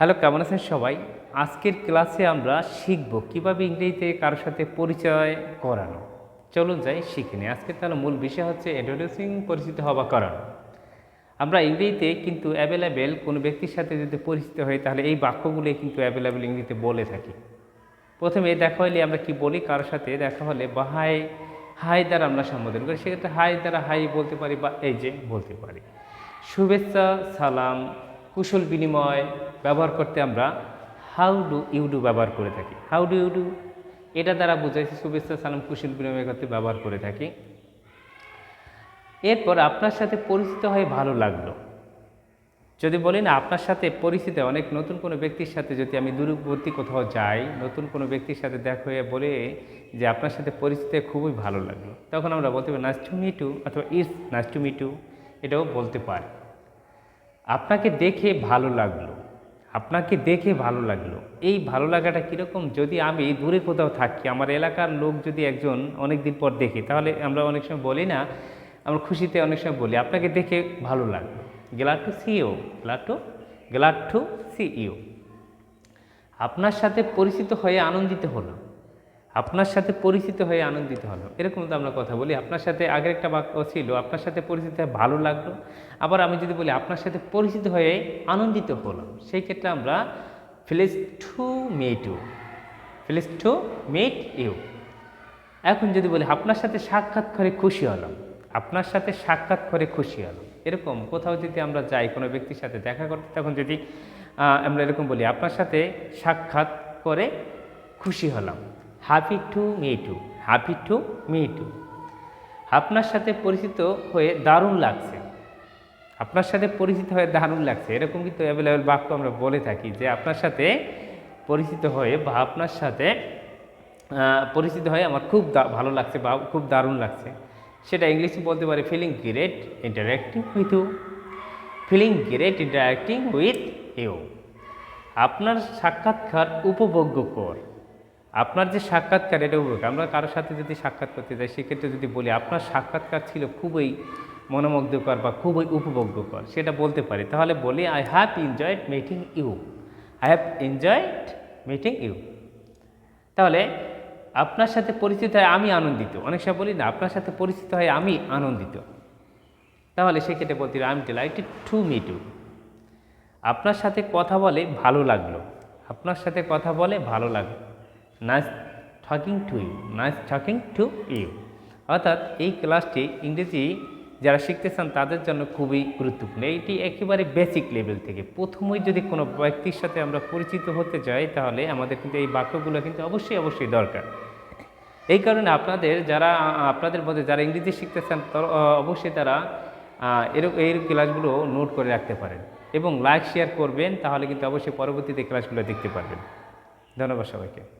Hello, কেমন আছেন সবাই? আজকের ক্লাসে আমরা শিখব কীভাবে ইংরেজিতে কারোর সাথে পরিচয় করানো। চলুন যাই, শিখে নিই। আজকে তাহলে মূল বিষয় হচ্ছে ইন্ট্রোডিউসিং পরিচিত হওয়া করানো। আমরা ইংরেজিতে কিন্তু অ্যাভেলেবেল কোনো ব্যক্তির সাথে যদি পরিচিত হই, তাহলে এই বাক্যগুলোই কিন্তু অ্যাভেলেবেল ইংরেজিতে বলে থাকি। প্রথমে দেখা হলে আমরা কি বলি? কারোর সাথে দেখা হলে বা হাই হাই দ্বারা আমরা সম্বোধন করি। সেক্ষেত্রে হাই দ্বারা হাই বলতে পারি বা এই যে বলতে পারি। শুভেচ্ছা, সালাম কুশল বিনিময় ব্যবহার করতে আমরা হাউ ডু ইউ ডু ব্যবহার করে থাকি। হাউ ডু ইউ ডু এটা দ্বারা বোঝাইছে, শুভেচ্ছা, সালাম, কুশল বিনিময় করতে ব্যবহার করে থাকি। এরপর আপনার সাথে পরিচিত হয়ে ভালো লাগল। যদি বলি না আপনার সাথে পরিচিত, অনেক নতুন কোনো ব্যক্তির সাথে যদি আমি দূরবর্তী কোথাও যাই, নতুন কোনো ব্যক্তির সাথে দেখা হয়ে বলে যে আপনার সাথে পরিচিত খুবই ভালো লাগল, তখন আমরা বলতে পারি নাচ টু মিটু অথবা ইস নাচ টু মিটু এটাও বলতে পারি। আপনাকে দেখে ভালো লাগল। আপনাকে দেখে ভালো লাগল। এই ভালো লাগাটা কীরকম? যদি আমি দূরে কোথাও থাকি, আমার এলাকার লোক যদি একজন অনেক দিন পর দেখি, তাহলে আমরা অনেক সময় বলি না, আমরা খুশিতে অনেক সময় বলি, আপনাকে দেখে ভালো লাগল। Glad to see you glad to glad to see you আপনার সাথে পরিচিত হয়ে আনন্দিত হলো আপনার সাথে পরিচিত হয়ে আনন্দিত হলো এরকম তো আমরা কথা বলি। আপনার সাথে আগের একটা বাক্য ছিল, আপনার সাথে পরিচিত হয়ে ভালো লাগল। আবার আমি যদি বলি, আপনার সাথে পরিচিত হয়ে আনন্দিত হলাম। সেই ক্ষেত্রে আমরা pleased to meet you. Pleased to meet you. এখন যদি বলি, আপনার সাথে সাক্ষাৎ করে খুশি হলাম। আপনার সাথে সাক্ষাৎ করে খুশি হলাম। এরকম কোথাও যদি আমরা যাই, কোনো ব্যক্তির সাথে দেখা করতে, তখন যদি আমরা এরকম বলি, আপনার সাথে সাক্ষাৎ করে খুশি হলাম। Happy to me too happy to me too. আপনার সাথে পরিচিত হয়ে দারুণ লাগছে। আপনার সাথে পরিচিত হয়ে দারুণ লাগছে। এরকম কিন্তু অ্যাভেলেবেল বাক্য আমরা বলে থাকি যে আপনার সাথে পরিচিত হয়ে বা আপনার সাথে পরিচিত হয়ে আমার খুব ভালো লাগছে বা খুব দারুণ লাগছে। সেটা ইংলিশে বলতে পারে feeling great interacting with you feeling great interacting with you আপনার সাক্ষাৎকার উপভোগ্য কর আপনার যে সাক্ষাৎকার, এটা উপভোগ। আমরা কারোর সাথে যদি সাক্ষাৎ করতে যাই, সেক্ষেত্রে যদি বলি আপনার সাক্ষাৎকার ছিল খুবই মনোমুগ্ধকর বা খুবই উপভোগ্যকর, সেটা বলতে পারি। তাহলে বলি I have enjoyed meeting you I have enjoyed meeting you তাহলে, আপনার সাথে পরিচিত হয় আমি আনন্দিত। অনেক সময় বলি, না, আপনার সাথে পরিচিত হয় আমি আনন্দিত। তাহলে সেক্ষেত্রে বলতে I am delighted to meet you আপনার সাথে কথা বলে ভালো লাগল। আপনার সাথে কথা বলে ভালো লাগল। Nice talking to you nice talking to you অর্থাৎ এই ক্লাসটি ইংরেজি যারা শিখতে চান তাদের জন্য খুবই গুরুত্বপূর্ণ। এইটি একেবারে বেসিক লেভেল থেকে। প্রথমেই যদি কোনো ব্যক্তির সাথে আমরা পরিচিত হতে যাই, তাহলে আমাদের কিন্তু এই বাক্যগুলো কিন্তু অবশ্যই অবশ্যই দরকার। এই কারণে আপনাদের যারা, আপনাদের মধ্যে যারা ইংরেজি শিখতে চান অবশ্যই তারা এরকম এই ক্লাসগুলো নোট করে রাখতে পারেন। এবং লাইক শেয়ার করবেন, তাহলে কিন্তু অবশ্যই পরবর্তীতে ক্লাসগুলো দেখতে পারবেন। ধন্যবাদ সবাইকে।